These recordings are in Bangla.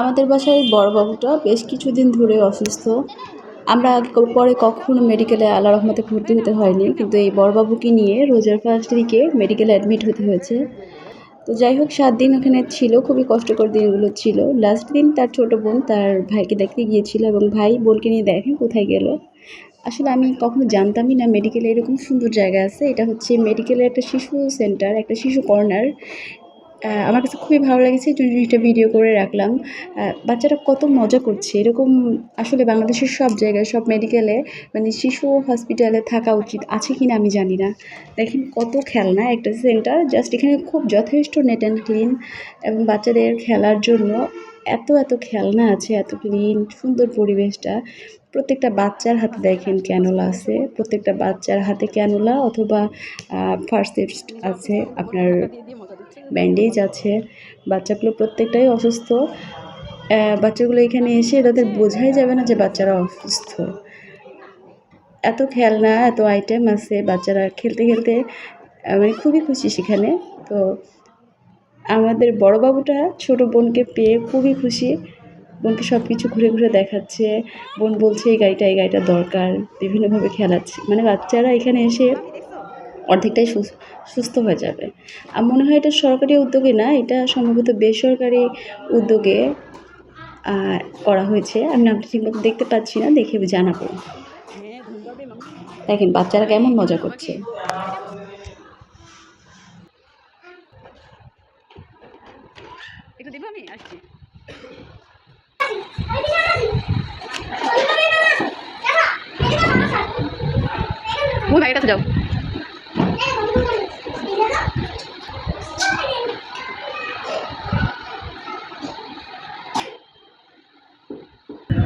আমাদের বাসায় বড় বাবুটা বেশ কিছুদিন ধরে অসুস্থ। আমরা পরে কখনো মেডিকেলে আল্লাহ রহমতে ভর্তি হতে হয়নি, কিন্তু এই বড় বাবুকে নিয়ে রোজার ফার্স্ট উইকে মেডিকেলে অ্যাডমিট হতে হয়েছে। তো যাই হোক, সাত দিন ওখানে ছিল, খুবই কষ্টকর দিনগুলো ছিল। লাস্ট দিন তার ছোট বোন তার ভাইকে দেখতে গিয়েছিল এবং ভাই বোনকে নিয়ে দেখেন কোথায় গেল। আসলে আমি কখনো জানতামই না মেডিকেলে এরকম সুন্দর জায়গা আছে। এটা হচ্ছে মেডিকেলের একটা শিশু সেন্টার একটা শিশু কর্নার আমার কাছে খুবই ভালো লেগেছে, এই জিনিসটা ভিডিও করে রাখলাম। বাচ্চারা কত মজা করছে। এরকম আসলে বাংলাদেশের সব জায়গায়, সব মেডিকেলে মানে শিশু হসপিটালে থাকা উচিত, আছে কি না আমি জানি না। দেখেন কত খেলনা, একটা সেন্টার জাস্ট এখানে খুব যথেষ্ট নেট অ্যান্ড ক্লিন এবং বাচ্চাদের খেলার জন্য এত এত খেলনা আছে, এত ক্লিন সুন্দর পরিবেশটা। প্রত্যেকটা বাচ্চার হাতে দেখেন ক্যানোলা আছে, প্রত্যেকটা বাচ্চার হাতে ক্যানোলা অথবা ফার্স্ট এড আছে আপনার ব্যান্ডেজ আছে, বাচ্চাগুলো প্রত্যেকটাই অসুস্থ। বাচ্চাগুলো এখানে এসে তাদের বোঝাই যাবে না যে বাচ্চারা অসুস্থ। এত খেলনা, এত আইটেম আছে বাচ্চারা খেলতে খেলতে মানে খুবই খুশি সেখানে। তো আমাদের বড় বাবুটা ছোট বোনকে পেয়ে খুবই খুশি। বোনকে সব কিছু ঘুরে ঘুরে দেখাচ্ছে। বোন বলছে, এই গাড়িটা এই গাড়িটা দরকার। বিভিন্নভাবে খেলাচ্ছে। মানে বাচ্চারা এখানে এসে অর্ধেকটাই সুস- সুস্থ হয়ে যাবে আর মনে হয় এটা সরকারি উদ্যোগে না এটা সম্ভবত বেসরকারি উদ্যোগে করা হয়েছে আমি নামটা ঠিকমতো দেখতে পাচ্ছি না দেখে জানাব দেখেন বাচ্চারা কেমন মজা করছে একটু দিব ওই ভাইয়ের কাছে যাও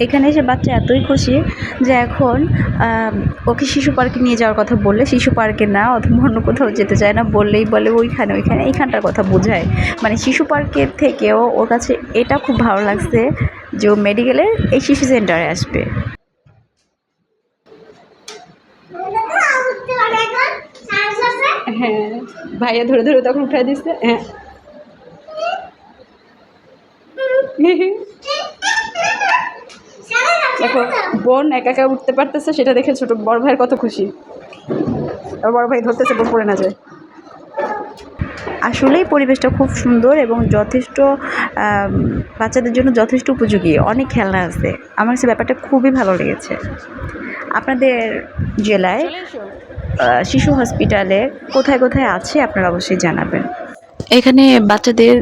এখানে এসে বাচ্চা এতই খুশি যে এখন ওকে শিশু পার্কে নিয়ে যাওয়ার কথা বললে শিশু পার্কে না অথবা অন্য কোথাও যেতে চায় না বললেই বলে ওইখানে ওইখানে এইখানটার কথা বোঝায়। মানে শিশু পার্কের থেকেও ওর কাছে এটা খুব ভালো লাগছে যে ও মেডিকেলের এই শিশু সেন্টারে আসবে। হ্যাঁ ভাইয়া ধরে ধরে তখন উঠাই দিচ্ছে হ্যাঁ। দেখো বোন একা একা উঠতে পারতেছে সেটা দেখে ছোট বড় ভাইয়ের কত খুশি। আর বড় ভাই ধরতেছে বোন পড়ে না যায়। আসলেই পরিবেশটা খুব সুন্দর এবং যথেষ্ট বাচ্চাদের জন্য যথেষ্ট উপযোগী। অনেক খেলনা আছে। আমার কাছে ব্যাপারটা খুবই ভালো লেগেছে। আপনাদের জেলায় শিশু হসপিটালে কোথায় কোথায় আছে আপনারা অবশ্যই জানাবেন। এখানে বাচ্চাদের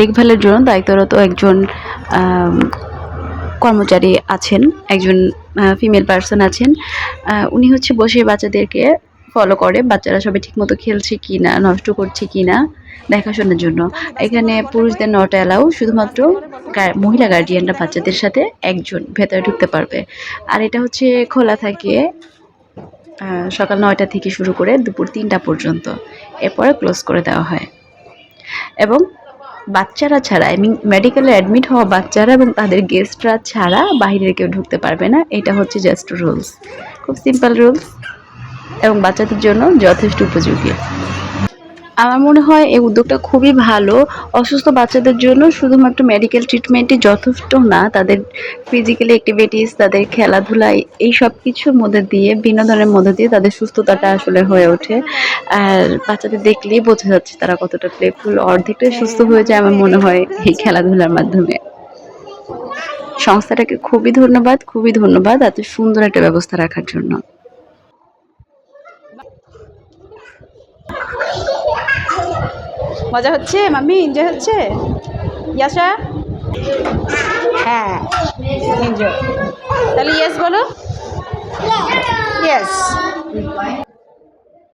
দেখভালের জন্য দায়িত্বরত একজন কর্মচারী আছেন, একজন ফিমেল পার্সন আছেন। উনি হচ্ছে বসে বাচ্চাদেরকে ফলো করে, বাচ্চারা সবাই ঠিকমতো খেলছে কি না নষ্ট করছে কি না দেখাশোনার জন্য। এখানে পুরুষদের নট অ্যালাউ শুধুমাত্র মহিলা গার্জিয়ানরা বাচ্চাদের সাথে একজন ভেতরে ঢুকতে পারবে। আর এটা হচ্ছে খোলা থাকে সকাল নয়টা থেকে শুরু করে দুপুর তিনটা পর্যন্ত। এরপরে ক্লোজ করে দেওয়া হয়। এবং বাচ্চারা ছাড়া আই মিন মেডিকেলে অ্যাডমিট হওয়া বাচ্চারা এবং তাদের গেস্টরা ছাড়া বাহিরের কেউ ঢুকতে পারবে না। এটা হচ্ছে জাস্ট রুলস খুব সিম্পল রুলস এবং বাচ্চাদের জন্য যথেষ্ট উপযোগী। আমার মনে হয় এই উদ্যোগটা খুবই ভালো। অসুস্থ বাচ্চাদের জন্য শুধুমাত্র মেডিকেল ট্রিটমেন্টই যথেষ্ট না, তাদের ফিজিক্যাল অ্যাক্টিভিটিস তাদের খেলাধুলা, এই সব কিছুর মধ্যে দিয়ে, বিনোদনের মধ্যে দিয়ে তাদের সুস্থতাটা আসলে হয়ে ওঠে। আর বাচ্চাদের দেখলেই বোঝা যাচ্ছে তারা কতটা প্লেফুল অর্ধেকটাই সুস্থ হয়ে যায় আমার মনে হয় এই খেলাধুলার মাধ্যমে। সংস্থাটাকে খুবই ধন্যবাদ খুবই ধন্যবাদ এত সুন্দর একটা ব্যবস্থা রাখার জন্য। মজা হচ্ছে? মাম্মি এনজয় হচ্ছে? ইয়াসা? হ্যাঁ এনজয় তাহলে ইয়েস বলো? ইয়েস